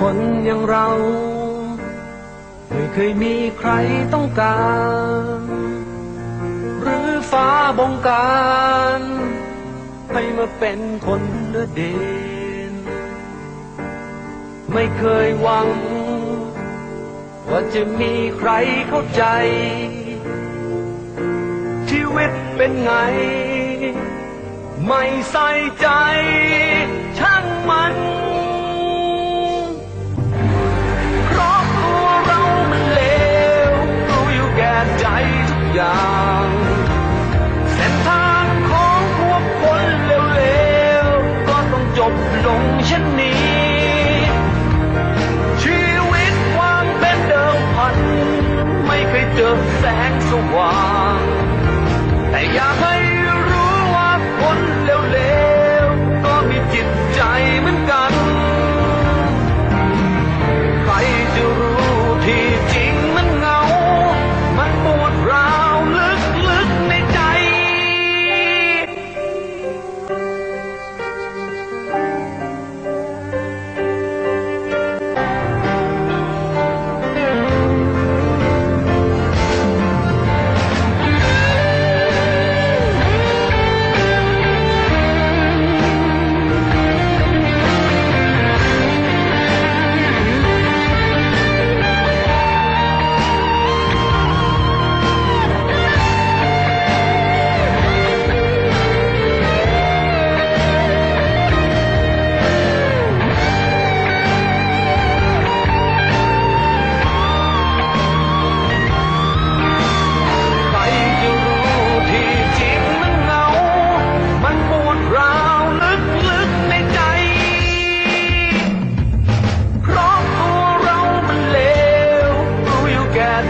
คนอย่างเรา ไม่เคยมีใครต้องการ หรือฟ้าบงการ ให้มาเป็นคนเดือเด่นไม่เคยหวัง ว่าจะมีใครเข้าใจ ชีวิตเป็นไง ไม่ใส่ใจช่างมัน ทุกอย่างเส้นทางของพวกคนเลวๆ ก็ต้องจบลงเช่นนี้ ชีวิตวางเป็นเดิมพัน ไม่เคยเจอแสงสว่าง แต่อยากให้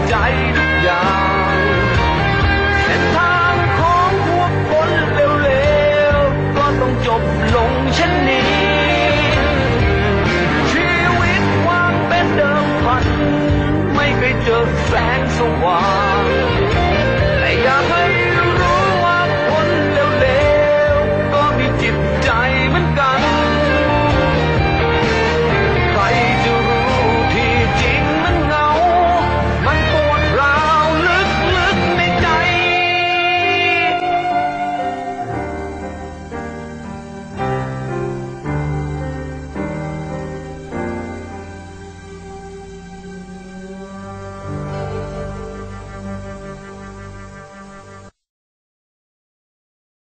ใจทุกอย่างเส้นทางของพวกคนเลวๆ ก็ต้องจบลงเช่นนี้ ชีวิตวางเป็นเดิมพัน ไม่เคยเจอแสงสว่าง